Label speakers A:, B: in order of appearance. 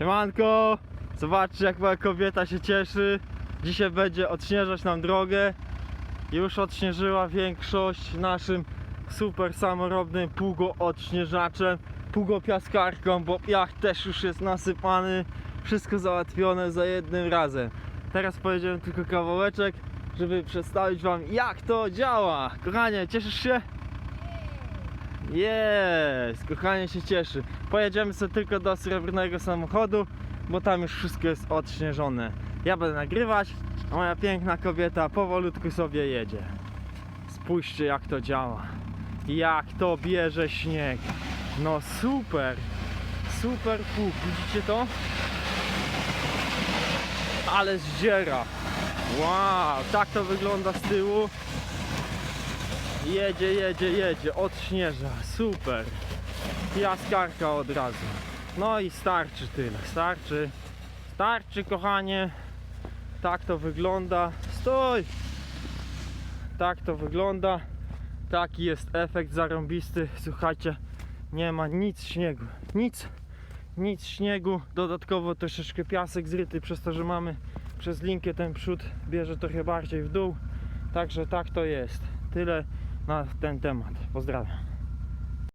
A: Siemanko! Zobaczcie jak moja kobieta się cieszy. Dzisiaj będzie odśnieżać nam drogę. Już odśnieżyła większość naszym super samorobnym pługo odśnieżaczem, pługo piaskarką, bo piach też już jest nasypany. Wszystko załatwione za jednym razem. Teraz pojedziemy tylko kawałeczek, żeby przedstawić wam jak to działa. Kochanie, cieszysz się? Jest, kochanie się cieszy. Pojedziemy sobie tylko do srebrnego samochodu, bo tam już wszystko jest odśnieżone. Ja będę nagrywać, a moja piękna kobieta powolutku sobie jedzie. Spójrzcie jak to działa. Jak to bierze śnieg. No super. Super pług. Widzicie to? Ale zdziera. Wow, tak to wygląda z tyłu. Jedzie, jedzie, jedzie, odśnieża, super. Jaskarka od razu. No i starczy tyle, starczy. Starczy kochanie. Tak to wygląda. Stój! Tak to wygląda. Taki jest efekt zarąbisty. Słuchajcie, nie ma nic śniegu. Nic. Nic śniegu. Dodatkowo troszeczkę piasek zryty przez to, że mamy przez linkę ten przód bierze trochę bardziej w dół. Także tak to jest. Tyle na ten temat. Pozdrawiam.